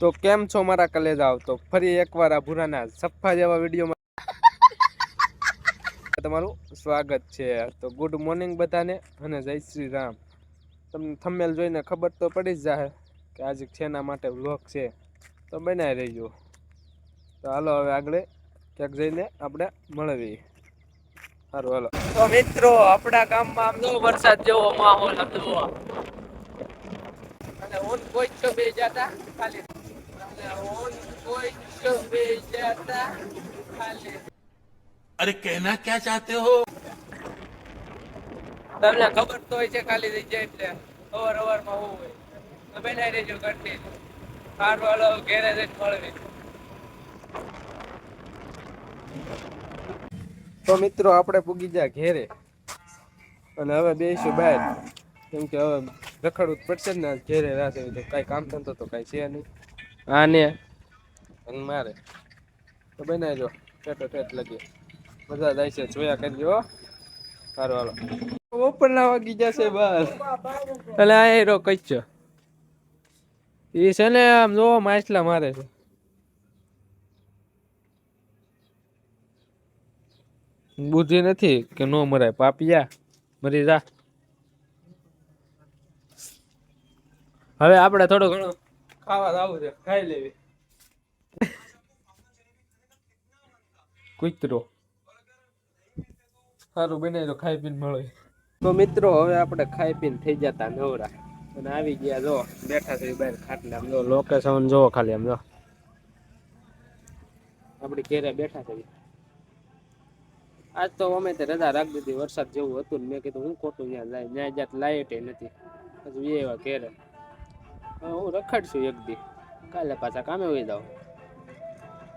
તો કેમ છો મારા કલેજાઓ? તો ફરી એકવાર આ ભૂરાના સફા જેવા વિડીયોમાં તમારું સ્વાગત છે. તો ગુડ મોર્નિંગ બધાને અને જય શ્રી રામ. તમને થંબેલ જોઈને ખબર તો પડી જ જાય કે આજે છેના માટે વ્લોગ છે. તો બનાવી રહીજો તો હાલો હવે આગળ ક્યાંક જઈને આપણે મળવી. સારું હાલો. તો મિત્રો, આપણા ગામમાં આમ વરસાદ જેવો માહોલ હતો. અને ઓન કોઈ છો બે જતા ખાલી અરે કહેના ક્યાં ચાહતે હો તમને ખબર તો હોય છે ખાલી થઈ જાય એટલે. અવર અવરમાં હોવું હોય. તમે ના રેજો ઘરની કાર વાળો ઘેરે જ મળવી તો મિત્રો આપણે પૂગી જા ઘેરે. અને હવે બેસીશું બહાર. કેમ કે હવે રખડવું પડશે ને ઘેરે રાતે તો કાંઈ કામ થતો તો કાંઈ છે નહીં. હા ને. અને મારે. તો બનાવી જો ટેટો ટેટ લગી. બધા જાય છે જોયા કરજો. સારું હાલો. ઉપરના વાગી જશે બસ. એટલે આ હેરો કચ્છ એ છે ને આમ જોવા માછલા મારે છે. બુદ્ધિ નથી કે નો મરાય પાપિયા મરી જા. હવે આપણે થોડો ઘણું ખાવા આવું છે ખાઈ લેવી. કૂતરો. સારું બનાવી તો ખાઈ પીને મળે. તો મિત્રો હવે આપણે ખાઈ પીને થઈ જતા નવરા. અને આવી ગયા જો બેઠા છે બહાર ખાટલા. આમ જો લોકેશન જોવો ખાલી આમ જો. આપણી ઘેરે બેઠા છે. આજ તો અમે તે રજા રાખી દીધી વરસાદ જેવું હતું ને મેં કીધું હું ખોટું ત્યાં જાય. ત્યાં જાત લાઈટ નથી. હજુ એવા ઘેરે. હું રખડશું એક દી. કાલે પાછા કામે વહી જાઉં.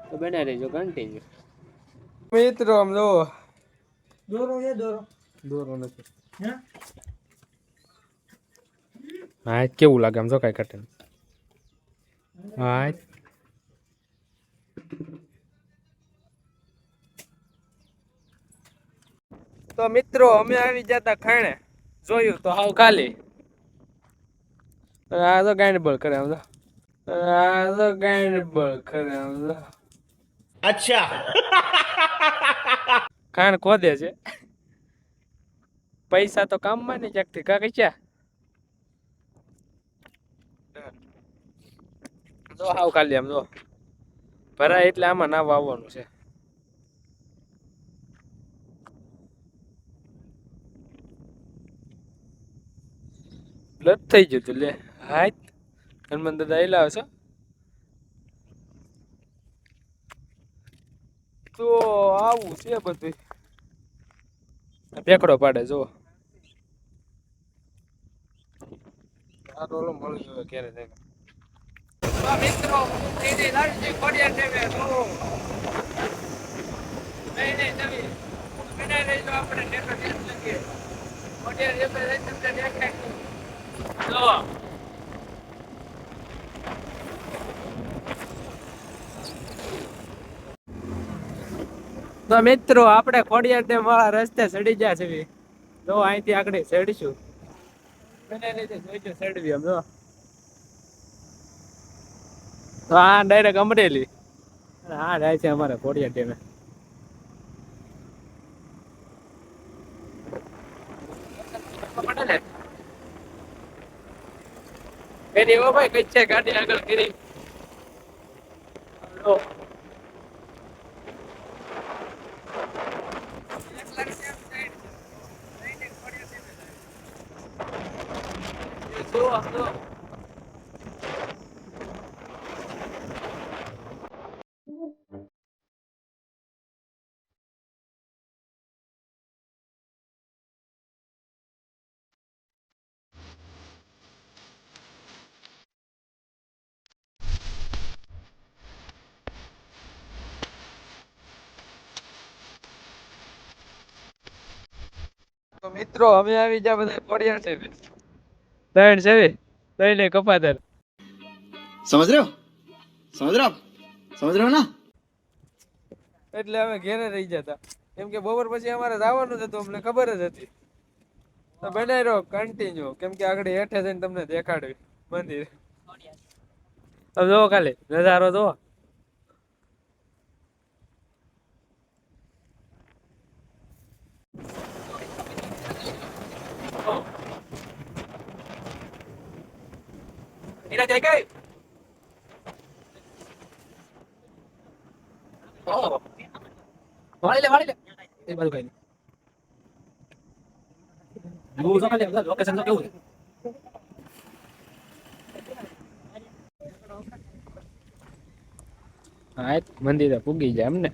તો બનાવી રહેજો કન્ટિન્યુ મિત્રો આમ જો દોરો છે દોરો. દોરો નથી. હા? કેવું લાગે? આમ જો કાંઈ કટે હા તો મિત્રો અમે આવી જતા ખાણે. જોયું તો હાવ ખાલી. આ તો ગાંડ બળ કરે આમ તો. આ તો ગાંડ બળ કરે આમ તો. અચ્છા. ખાણ ખોદે છે. પૈસા તો કામમાં ને જગતી કા કઈ જો હાવ ખાલી આમ જો. ભરાય એટલે આમાં ના વાવવાનું છે. બ્લડ થઈ જતું લે. હાય. હનુમાન દાદા એલા આવશો તો આવું છે બધું. પેકડો પાડે જો આ રોલો મળી ગયો ક્યારે થાય મિત્રો સીધી લાલજી ખોડિયાર દેવે તો નહીં નહીં તમે બનાવી રહીજો આપણે નેટો રહી તમને દેખાય જો તો મિત્રો, આપણે ખોડિયાર ડેમ વાળા રસ્તે ચડી ગયા છે જો, અહીંથી આગળ ચડીશું. બને રીતે જોઈશું, ચડવી આમ જો. આ ડાયરેક્ટ અમરેલી. જાય છે અમારે ખોડિયાર ડેમે. એની છે ગાડી આગળ લો મિત્રો અમે આવી જા બધા કોરિયર છે. ત્રણ છે ત્રણે કપાતર. સમજ રહ્યો? સમજ રહ્યો સમજ રહ્યો ના? એટલે અમે ઘેરે રહી જતા. કેમ કે બપોર પછી અમારે જવાનું હતું અમને ખબર જ હતી. તો બનાવી રહ્યો કન્ટિન્યુ કેમ કે આગળ હેઠે જઈને તમને દેખાડવી. મંદિર. તમે જોવો ખાલી. નજારો જોવો. વાળી લે વાળી લે એ બાજુ કઈ નહીં ખાલી લોકેશન તો કેવું છે હા એ મંદિરે પૂગી જાય એમને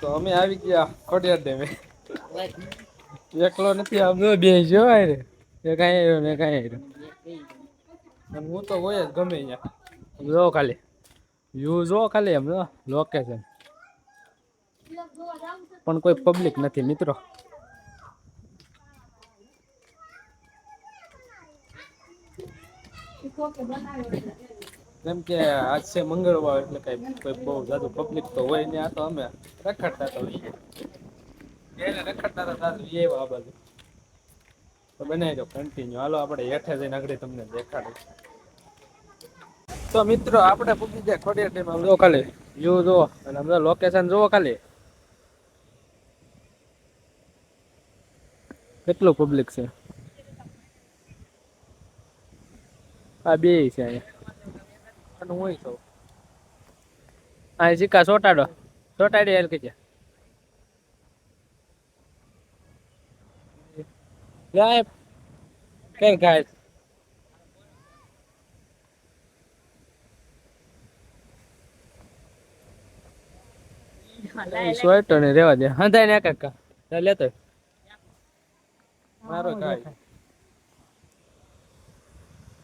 તો અમે આવી ગયા ખોડિયાર ડેમે એકલો નથી આમ જો બે જોવાય રે એ કાંઈ આવ્યો ને કાંઈ આવ્યો અને હું તો હોય જ ગમે ત્યાં. જો ખાલી. વ્યૂ જો ખાલી એમ જો લોકેશન પણ કોઈ પબ્લિક નથી મિત્રો. કેમ કે આજ છે મંગળવાર એટલે કઈ કોઈ બહુ જાદુ પબ્લિક તો હોય ને આ તો અમે રખડતા તો હોઈએ. એને રખડતા તો દાદુ એ બાજુ. તો બનાવી દો કન્ટિન્યુ હાલો, આપણે હેઠે જઈને આગળ તમને દેખાડું તો મિત્રો, આપણે પૂકી જાય ખોડિયા ટાઈમ જો ખાલી વ્યૂ જો અને આમ લોકેશન જોવો ખાલી. કેટલું પબ્લિક છે? આ બે છે અહીંયા. હું છું. આ સિક્કા ચોટાડો ચોટાડી એલ કે લે કઈ ગાય સ્વેટર ને રેવા દે. હંધાઈ ને કાકા. ચાલ લેતો મારો ગાય.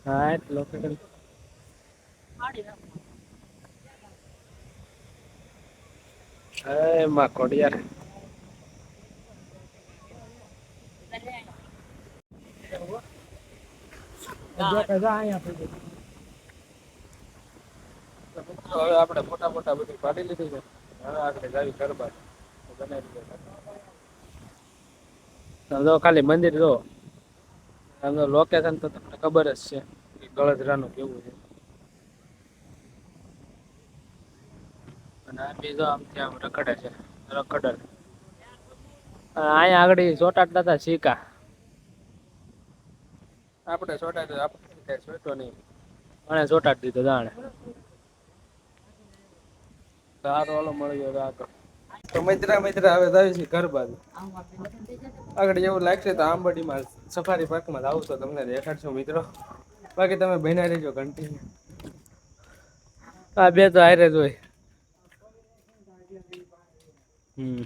હા એટલો એ માં કોડિયાર હવે આપણે ફોટા પાડી લીધી છે. ખાલી મંદિર જો. તો લોકેશન તો તમને ખબર જ છે. કે ગળદરાનું કેવું છે. અને આ બીજો આમ ત્યાં રખડે છે. રખડર અહીંયા આગળ ચોટાડતા હતા સિક્કા આપણે ચોટાડ્યો આપણે કઈ છોટો નહીં. અને ચોટાડી દીધો જાણે. સારો ઓલો મળી ગયો આગળ. તો મિત્રા મિત્રા હવે જાય છે ઘર બાજુ. આગળ એવું લાગશે તો આંબડીમાં સફારી પાર્કમાં આવું તો તમને દેખાડશો મિત્રો. બાકી તમે બહેના રહેજો કન્ટિન્યુ આ બે તો હારે જ હોય. હમ.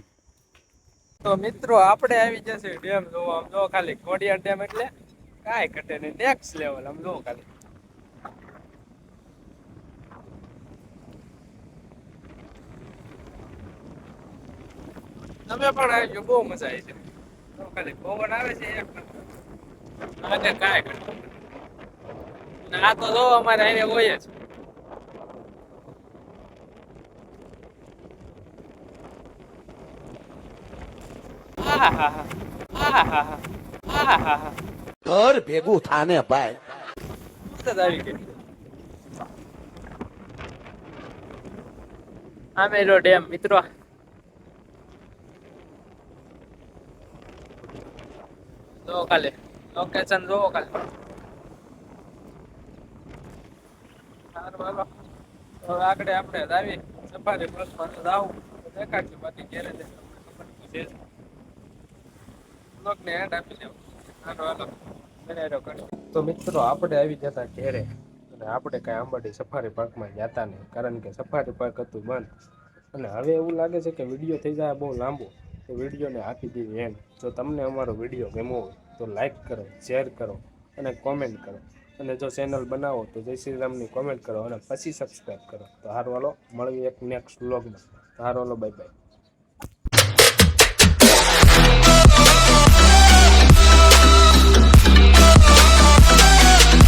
તો મિત્રો આપણે આવી જશે ડેમ જોવા. આમ જો ખાલી કોડિયા ડેમ એટલે કાંઈ ઘટે નહીં. નેક્સ્ટ લેવલ આમ જો ખાલી. તમે પણ આવજો બહુ મજા આવી છે. ખાલી પવન આવે છે એક અને કાંઈ ઘટે આ તો જો અમારે અહીંયા હોય જ. હા હા આહાહા. ઘર ભેગું થાને ભાઈ. આમેલો ડેમ, મિત્રો. જોવો કાલે. લોકેશન જોવો કાલે. સારું હાલો હવે આગળ આપણે આવી સફારી બસમાં તો આવું. દેખાડશું. બાકી ઘેરે બ્લોગને એન્ડ આપી દેવું. હાલો હાલો. તો મિત્રો, આપણે આવી જતા ઘેરે અને આપણે કાંઈ આંબાડી સફારી પાર્કમાં જતા નહીં, કારણ કે સફારી પાર્ક હતું બંધ. અને હવે એવું લાગે છે કે વીડિયો થઈ જાય બહુ લાંબો, તો વિડીયોને આપી દીધી એમ. જો તમને અમારો વીડિયો ગમ્યો હોય, તો લાઈક કરો શેર કરો અને કોમેન્ટ કરો. અને જો ચેનલ બનાવો, તો જય શ્રી રામની કોમેન્ટ કરો અને પછી સબસ્ક્રાઈબ કરો. તો હારવાલો મળવી એક નેક્સ્ટ વ્લોગમાં તો હારવાલો બાય બાય